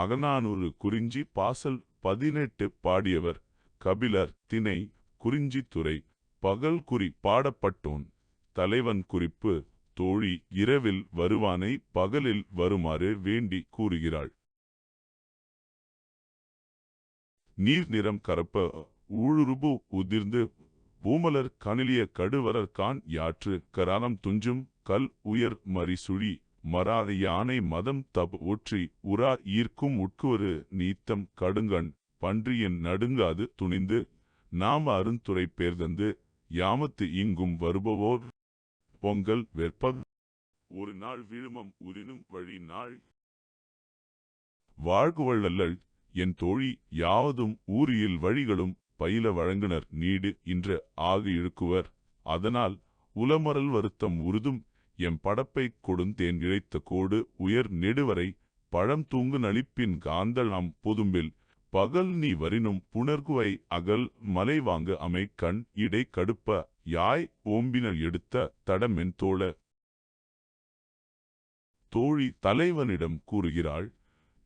அகநானூறு குறிஞ்சி பாசல் பதினெட்டு பாடியவர். கபிலர் திணை குறிஞ்சித்துறை பகல் குறி பாடப்பட்டோன். தலைவன் குறிப்பு தோழி இரவில் வருவானை பகலில் வருமாறு வேண்டி கூறுகிறாள். நீர் நிறம் கரப்ப ஊழுருபு உதிர்ந்து பூமலர் கனிலிய கடுவரற்கான் யாற்று கரானம் துஞ்சும் கல் உயர் மரிசுழி மராத யானை மதம் தப் ஒற்றி உரா ஈர்க்கும் உட்குவரு நீத்தம் கடுங்கண் பன்றியின் நடுங்காது துணிந்து நாம அருந்துரை பேர்தந்து யாமத்து இங்கும் வருபவோர் பொங்கல் வெற்ப ஒரு நாள் விழுமம் உதினும் வழி நாள். வாழ்குவள்ளல் என் தோழி யாவதும் ஊரியில் வழிகளும் பயில வழங்குனர் நீடு இன்று ஆகு இழுக்குவர். அதனால் உலமரல் வருத்தம் உருதும் எம் படப்பைக் கொடுந்தேன் இழைத்த கோடு உயர் நெடுவரை பழம் தூங்கு நளிப்பின் காந்தளாம் பொதும்பில். பகல் நீ வரினும் புணர்குவை அகல் மலை வாங்கு அமை கண் இடை கடுப்ப யாய் ஓம்பினர் எடுத்த தடமென் தோழ. தோழி தலைவனிடம் கூறுகிறாள்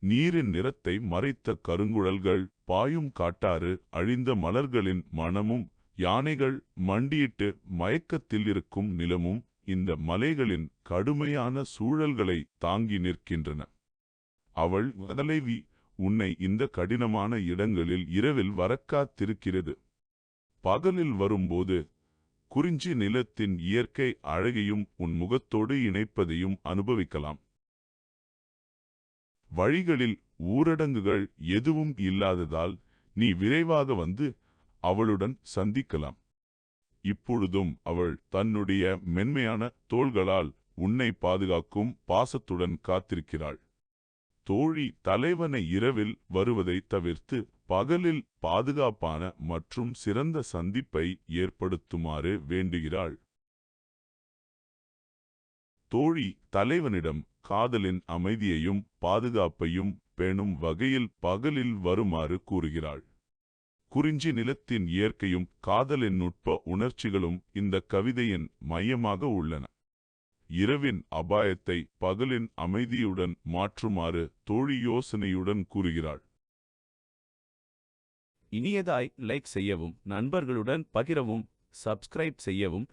நீரின் நிறத்தை மறைத்த கருங்குழல்கள் பாயும் காட்டாறு அழிந்த மலர்களின் மணமும் யானைகள் மண்டியிட்டு மயக்கத்தில் இருக்கும் நிலமும் இந்த மலைகளின் கடுமையான சூழல்களை தாங்கி நிற்கின்றன. அவள் தலைவி உன்னை இந்த கடினமான இடங்களில் இரவில் வரக்காத்திருக்கிறது. பகலில் வரும்போது குறிஞ்சி நிலத்தின் இயற்கை அழகையும் உன் முகத்தோடு இணைப்பதையும் அனுபவிக்கலாம். வழிகளில் ஊரடங்குகள் எதுவும் இல்லாததால் நீ விரைவாக வந்து அவளுடன் சந்திக்கலாம். இப்பொழுதும் அவள் தன்னுடைய மென்மையான தோள்களால் உன்னை பாதுகாக்கும் பாசத்துடன் காத்திருக்கிறாள். தோழி தலைவனை இரவில் வருவதை தவிர்த்து பகலில் பாதுகாப்பான மற்றும் சிறந்த சந்திப்பை ஏற்படுத்துமாறு வேண்டுகிறாள். தோழி தலைவனிடம் காதலின் அமைதியையும் பாதுகாப்பையும் பேணும் வகையில் பகலில் வருமாறு கூறுகிறாள். குறிஞ்சி நிலத்தின் இயற்கையும் காதலின் நுட்ப உணர்ச்சிகளும் இந்த கவிதையின் மையமாக உள்ளன. இரவின் அபாயத்தை பகலின் அமைதியுடன் மாற்றுமாறு தோழி யோசனையுடன் கூறுகிறாள். இனியதாய் லைக் செய்யவும் நண்பர்களுடன் பகிரவும் சப்ஸ்கிரைப் செய்யவும்